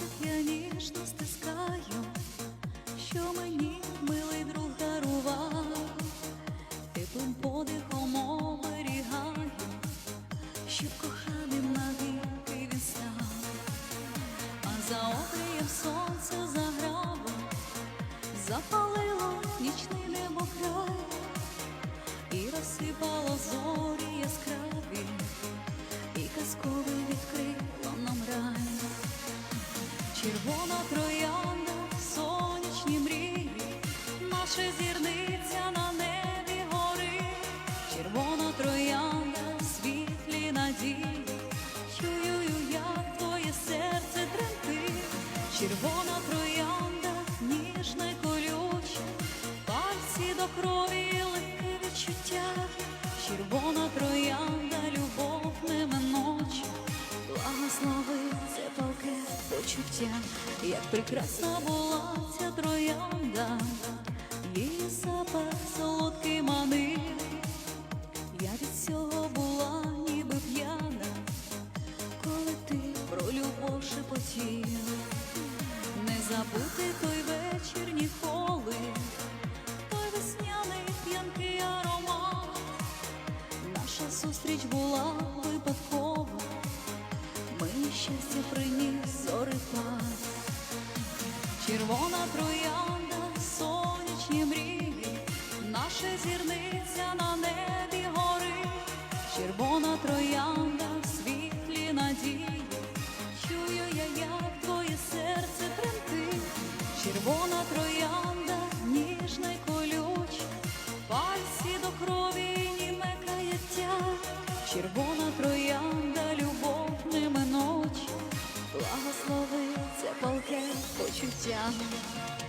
пальцях я ніжно стискаю, що мені милий друг дарував, теплим подихом оберігаю, щоб коханим навіки він став, а за обрієм сонце заграло, запалило нічний небокрай і розсипало зорі яскраві, і казковий рай. Червона троянда, сонячні мрії, наша зірниця на небі гори, червона троянда, світлі надії, чую, як твоє серце тремтить, червона троянда, ніжна й колюча, пальці до крові легке відчуття, червона троянда, почуття, як прекрасна була ця троянда, її запах солодкий манив, я від цього була ніби п'яна, коли ти про любов шепотів, не забути той вечір ніколи, той весняний п'янкий аромат, наша зустріч була випадкова. Мені щастя приніс зорепад, червона троянда, сонячні мрії, наша зірниця на небі гори, червона троянда, світлі надії, чую я, як твоє серце тремтить, червона троянда, ніжна й колюча, пальці до крові німе каяття, червона троянда, 안.